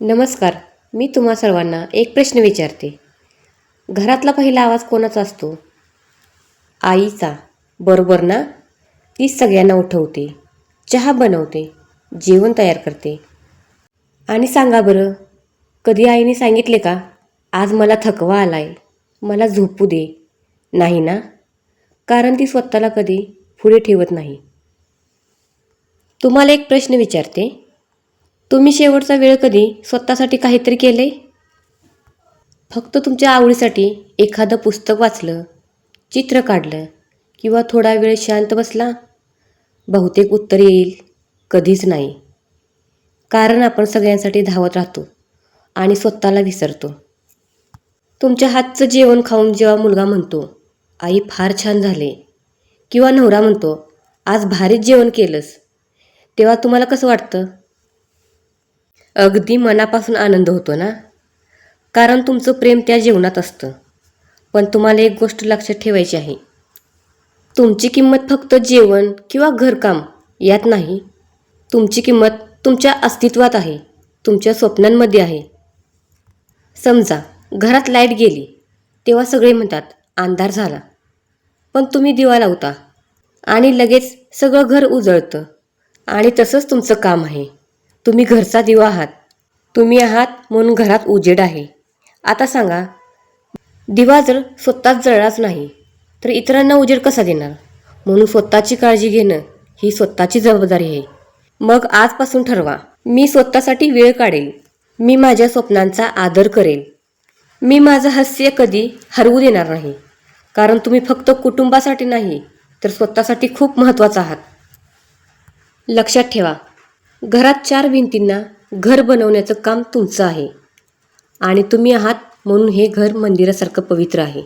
नमस्कार मी तुम्हा सर्वांना एक प्रश्न विचारते. घरातला पहिला आवाज कोणाचा असतो? आईचा. बरोबर ना? ती सगळ्यांना उठवते चहा बनवते जेवण तयार करते. आणि सांगा बरं कधी आईने सांगितले का आज मला थकवा आलाय मला झोपू दे. नाही ना? कारण ती स्वतःला कधी पुढे ठेवत नाही. तुम्हाला एक प्रश्न विचारते. तुम्ही शेवटचा वेळ कधी स्वतःसाठी काहीतरी केले फक्त तुमच्या आवडीसाठी एखादं पुस्तक वाचलं चित्र काढलं किंवा थोडा वेळ शांत बसला बहुतेक उत्तर येईल कधीच नाही. कारण आपण सगळ्यांसाठी धावत राहतो आणि स्वतःला विसरतो. तुमच्या हातचं जेवण खाऊन जेव्हा मुलगा म्हणतो आई फार छान झाले किंवा नवरा म्हणतो आज भारीच जेवण केलंस तेव्हा तुम्हाला कसं वाटतं? अगदी मनापासून आनंद होतो ना? कारण तुमचं प्रेम त्या जेवणात असतं. पण तुम्हाला एक गोष्ट लक्षात ठेवायची आहे. तुमची किंमत फक्त जेवण किंवा घरकाम यात नाही. तुमची किंमत तुमच्या अस्तित्वात आहे तुमच्या स्वप्नांमध्ये आहे. समजा घरात लाइट गेली तेव्हा सगळे म्हणतात अंधार झाला. पण तुम्ही दिवा लावता आणि लगेच सगळं घर उजळतं आणि तसंच तुमचं काम आहे. तुम्ही घरचा दिवा आहात. तुम्ही आहात म्हणून घरात उजेड आहे. आता सांगा दिवा जर स्वतःच जळलाच नाही तर इतरांना उजेड कसा देणार? म्हणून स्वतःची काळजी घेणं ही स्वतःची जबाबदारी आहे. मग आजपासून ठरवा मी स्वतःसाठी वेळ काढेल मी माझ्या स्वप्नांचा आदर करेल. मी माझं हास्य कधी हरवू देणार नाही कारण तुम्ही फक्त कुटुंबासाठी नाही तर स्वतःसाठी खूप महत्त्वाचं आहात. लक्षात ठेवा घरात चार भिंतींना घर बनवण्याचं काम तुमचं आहे. आणि तुम्ही आहात म्हणून हे घर मंदिरासारखं पवित्र आहे.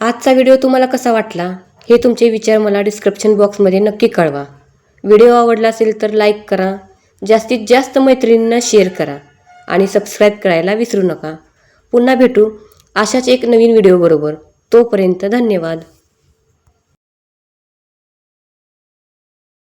आजचा व्हिडिओ तुम्हाला कसा वाटला? हे तुमचे विचार मला डिस्क्रिप्शन बॉक्समध्ये नक्की कळवा. व्हिडिओ आवडला असेल तर लाईक करा. जास्तीत जास्त मैत्रिणींना शेअर करा. आणि सबस्क्राईब करायला विसरू नका. पुन्हा भेटू अशाच एक नवीन व्हिडिओबरोबर तोपर्यंत धन्यवाद.